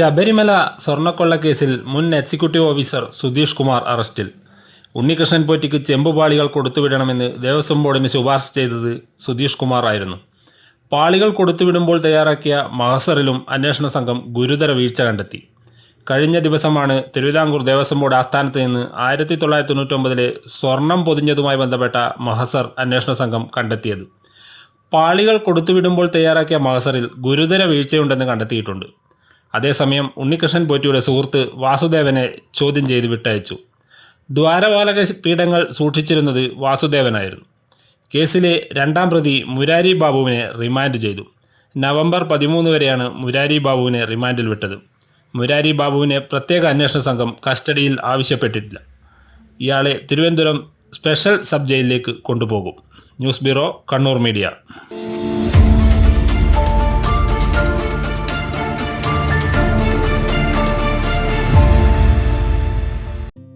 ശബരിമല സ്വർണക്കൊള്ളക്കേസിൽ മുൻ executive officer Sudheesh Kumar അറസ്റ്റിൽ. ഉണ്ണികൃഷ്ണൻ പോറ്റിക്ക് ചെമ്പുപാളികൾ കൊടുത്തുവിടണമെന്ന് ദേവസ്വം ബോർഡിന് ശുപാർശ ചെയ്തത് സുധീഷ് കുമാർ ആയിരുന്നു. പാളികൾ കൊടുത്തുവിടുമ്പോൾ തയ്യാറാക്കിയ മഹസറിലും അന്വേഷണ സംഘം ഗുരുതര വീഴ്ച കണ്ടെത്തി. കഴിഞ്ഞ ദിവസമാണ് തിരുവിതാംകൂർ ദേവസ്വം ബോർഡ് ആസ്ഥാനത്ത് നിന്ന് ആയിരത്തി തൊള്ളായിരത്തി തൊണ്ണൂറ്റൊമ്പതിലെ സ്വർണം പൊതിഞ്ഞതുമായി ബന്ധപ്പെട്ട മഹസർ അന്വേഷണ സംഘം കണ്ടെത്തിയത്. പാളികൾ കൊടുത്തുവിടുമ്പോൾ തയ്യാറാക്കിയ മഹസറിൽ ഗുരുതര വീഴ്ചയുണ്ടെന്ന് കണ്ടെത്തിയിട്ടുണ്ട്. അതേസമയം ഉണ്ണികൃഷ്ണൻ പോറ്റിയുടെ സുഹൃത്ത് വാസുദേവനെ ചോദ്യം ചെയ്ത് വിട്ടയച്ചു. ദ്വാരപാലക പീഠങ്ങൾ സൂക്ഷിച്ചിരുന്നത് വാസുദേവനായിരുന്നു. കേസിലെ രണ്ടാം പ്രതി മുരാരി ബാബുവിനെ റിമാൻഡ് ചെയ്തു. നവംബർ പതിമൂന്ന് വരെയാണ് മുരാരി ബാബുവിനെ റിമാൻഡിൽ വിട്ടത്. മുരാരി ബാബുവിനെ പ്രത്യേക അന്വേഷണ സംഘം കസ്റ്റഡിയിൽ ആവശ്യപ്പെട്ടിട്ടില്ല. ഇയാളെ തിരുവനന്തപുരം സ്പെഷ്യൽ സബ് ജയിലിലേക്ക് കൊണ്ടുപോകും. News bureau Kannur media.